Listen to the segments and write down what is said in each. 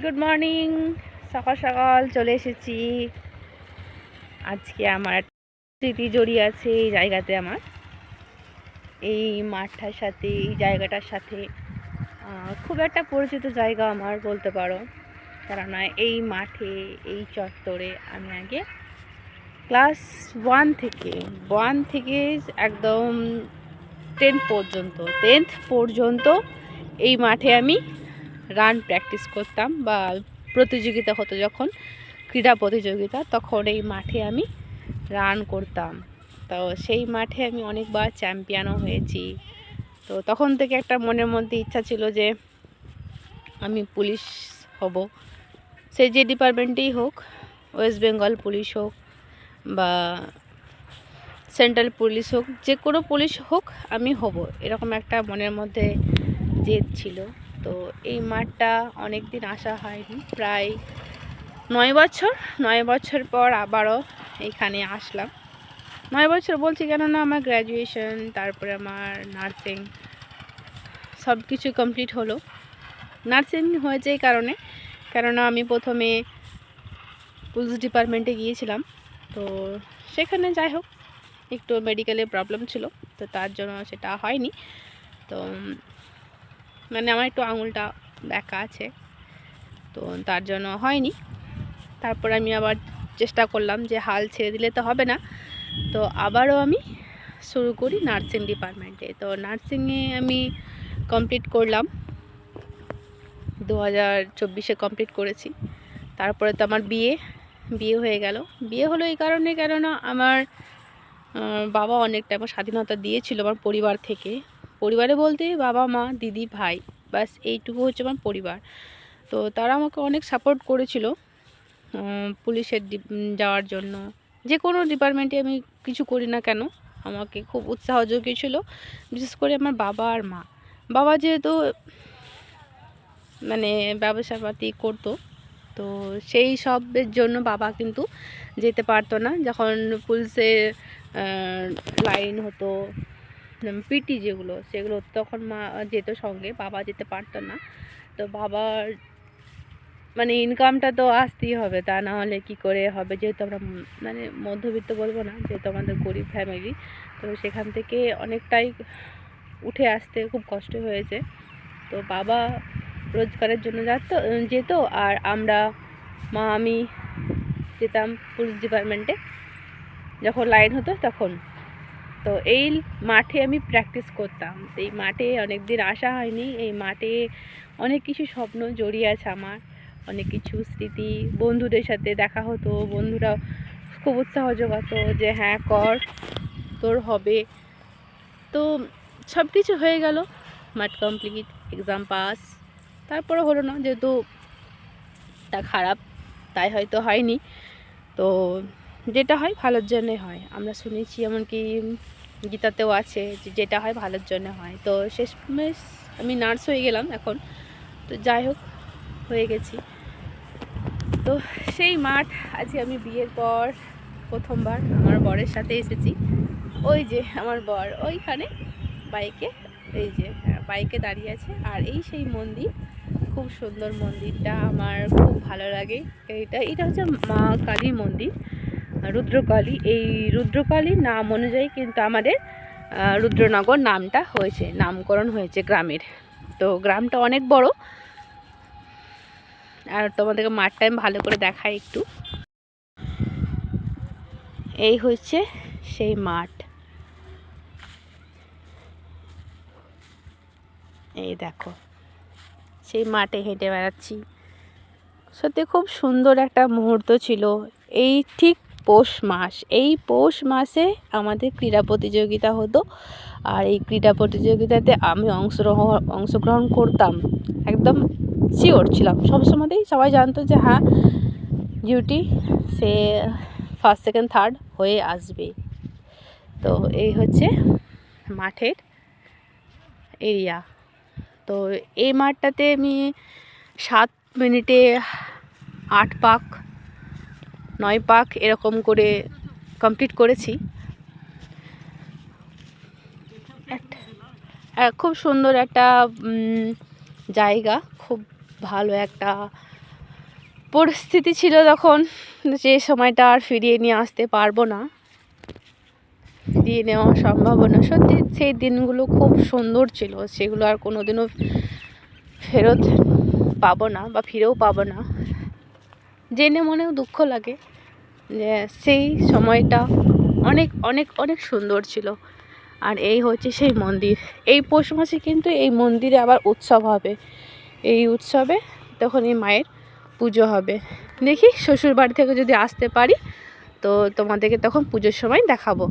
Good morning সকাল সকাল চলে এসেছি। আজকে আমার স্মৃতি জড়িয়ে আছে এই জায়গাতে আমার। এই মাঠটার সাথে, এই জায়গাটার সাথে খুব একটা পরিচিত জায়গা আমার বলতে পারো। কেননা এই মাঠে, এই চত্বরে আমি আগে ক্লাস ওয়ান থেকে ওয়ান থেকে একদম টেন পর্যন্ত টেন্থ পর্যন্ত এই মাঠে আমি রান প্র্যাকটিস করতাম বা প্রতিযোগিতা হতো যখন, ক্রীড়া প্রতিযোগিতা, তখন এই মাঠে আমি রান করতাম। তো সেই মাঠে আমি অনেকবার চ্যাম্পিয়নও হয়েছি। তো তখন থেকে একটা মনের মধ্যে ইচ্ছা ছিল যে, আমি পুলিশ হব। সে যে ডিপার্টমেন্টেই হোক ওয়েস্ট বেঙ্গল পুলিশ হোক বা সেন্ট্রাল পুলিশ হোক, যে কোনো পুলিশ হোক, আমি হব। এরকম একটা মনের মধ্যে জেদ ছিল। তো এই মাঠটা অনেক দিন আসা হয়নি। প্রায় নয় বছর নয় বছর পর আবারও এইখানে আসলাম। নয় বছর বলছি কেননা আমার গ্র্যাজুয়েশন তারপরে আমার নার্সিং সব কিছু কমপ্লিট হলো। নার্সিং হয়েছে এই কারণে, কেননা আমি প্রথমে পুলিশ ডিপার্টমেন্টে গিয়েছিলাম। তো সেখানে যাই হোক, একটু মেডিকেলের প্রবলেম ছিল, তো তার জন্য সেটা হয়নি। তো মানে আমার একটু আঙুলটা ব্যাকা আছে। তো তার জন্য হয়নি। তারপর আমি আবার চেষ্টা করলাম যে হাল ছেড়ে দিলে তো হবে না। তো আবারও আমি শুরু করি নার্সিং ডিপার্টমেন্টে। তো নার্সিংয়ে আমি কমপ্লিট করলাম। দু হাজার চব্বিশে কমপ্লিট করেছি। তারপরে তো আমার বিয়ে বিয়ে হয়ে গেল। বিয়ে হলো এই কারণে কেননা আমার বাবা অনেকটা আমার স্বাধীনতা দিয়েছিল আমার পরিবার থেকে। পরিবারে বলতে বাবা, মা, দিদি, ভাই, ব্যাস এইটুকু হচ্ছে আমার পরিবার। তো তারা আমাকে অনেক সাপোর্ট করেছিল পুলিশের যাওয়ার জন্য। যে কোনো ডিপার্টমেন্টে আমি কিছু করি না কেন, আমাকে খুব উৎসাহ জুগিয়েছিল, বিশেষ করে আমার বাবা আর মা। বাবা যেহেতু মানে ব্যবসাপাতি করতো, তো সেই সবের জন্য বাবা কিন্তু যেতে পারতো না। যখন পুলিশের লাইন হতো পিটি যেগুলো, সেগুলো তখন মা যেত সঙ্গে, বাবা যেতে পারতো না। তো বাবার মানে ইনকামটা তো আসতেই হবে, তা না হলে কি করে হবে? যেহেতু আমরা মানে মধ্যবিত্ত বলব না, যেহেতু আমাদের গরিব ফ্যামিলি তো সেখান থেকে অনেকটাই উঠে আসতে খুব কষ্ট হয়েছে। তো বাবা রোজগারের জন্য যেত যেত, আর আমরা, মা, আমি যেতাম পুলিশ ডিপার্টমেন্টে যখন লাইন হতো তখন তো এই মাঠে আমি প্র্যাকটিস করতাম। এই মাঠে অনেক দিন আসা হয়নি, এই মাঠে অনেক কিছু স্বপ্ন জড়িয়ে আছে আমার। অনেক কিছু স্মৃতি, বন্ধুদের সাথে দেখা হতো, বন্ধুরা খুব উৎসাহ জোগাতো যে হ্যাঁ কর, তোর হবে। তো সব কিছু হয়ে গেল, মাঠ কমপ্লিট এক্সাম পাস তারপরে হলো না, যেহেতু তা খারাপ, তাই হয়তো হয়নি। তো যেটা হয় ভালোর জন্যে হয়। আমরা শুনেছি এমনকি গীতাতেও আছে যে যেটা হয় ভালোর জন্য হয়। তো শেষমেশ আমি নার্স হয়ে গেলাম এখন। তো যাই হোক হয়ে গেছি। তো সেই মাঠ আজকে আমি বিয়ের পর প্রথমবার আমার বরের সাথে এসেছি। ওই যে আমার বর ওইখানে বাইকে এই যে হ্যাঁ, বাইকে দাঁড়িয়ে আছে। আর এই সেই মন্দির খুব সুন্দর মন্দিরটা আমার খুব ভালো লাগে। এইটা এটা হচ্ছে মা কালী মন্দির। রুদ্রকালী, এই রুদ্রকালীর নাম অনুযায়ী কিন্তু আমাদের রুদ্রনগর নামটা হয়েছে, নামকরণ হয়েছে গ্রামের। তো গ্রামটা অনেক বড়। আর তোমাদেরকে মাঠটা আমি ভালো করে দেখাই একটু। এই হচ্ছে সেই মাঠ। এই দেখো, সেই মাঠে হেঁটে বেড়াচ্ছি। সত্যি খুব সুন্দর একটা মুহূর্ত ছিল। এই ঠিক পৌষ মাস। এই পৌষ মাসে আমাদের ক্রীড়া প্রতিযোগিতা হতো। আর এই ক্রীড়া প্রতিযোগিতাতে আমি অংশগ্রহণ অংশগ্রহণ করতাম। একদম শিওর ছিলাম। সবসময়তেই সবাই জানতো যে হ্যাঁ ডিউটি সে ফার্স্ট সেকেন্ড থার্ড হয়ে আসবে। তো এই হচ্ছে মাঠের এরিয়া তো এই মাঠটাতে আমি সাত মিনিটে আট পাক নয় পাক এরকম করে কমপ্লিট করেছি। খুব সুন্দর একটা জায়গা, খুব ভালো একটা পরিস্থিতি ছিল তখন, যে সময়টা আর ফিরিয়ে নিয়ে আসতে পারব না। ফিরিয়ে নেওয়া সম্ভব না। সত্যি সেই দিনগুলো খুব সুন্দর ছিল, সেগুলো আর কোনো দিনও ফেরত পাবো না বা ফিরেও পাবো না। জেনে মনেও দুঃখ লাগে। সেই সময়টা অনেক অনেক অনেক সুন্দর ছিল। আর এই হচ্ছে সেই মন্দির। এই পৌষ মাসে কিন্তু এই মন্দিরে আবার উৎসব হবে। এই উৎসবে তখন এই মায়ের পুজো হবে। দেখি শ্বশুর বাড়ি থেকে যদি আসতে পারি, তো তোমাদেরকে তখন পুজোর সময় দেখাবো।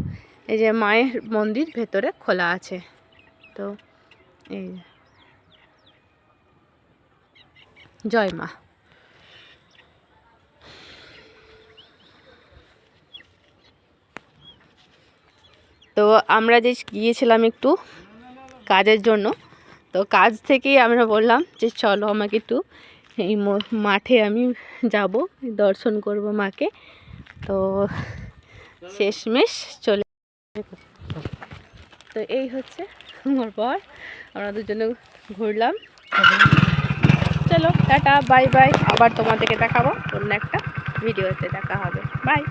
এই যে মায়ের মন্দির ভেতরে খোলা আছে। তো এই জয় মা। তো আমরা যে গিয়েছিলাম একটু কাজের জন্য, তো কাজ থেকেই আমরা বললাম যে চলো আমাকে একটু এই মাঠে আমি যাব, দর্শন করব মাকে। তো শেষমেশ চলে তো এই হচ্ছে আমার পর, আমরা দুজনে ঘুরলাম। চলো, টাটা, বাই বাই। আবার তোমাদেরকে দেখাবো অন্য একটা ভিডিওতে দেখা হবে। বাই।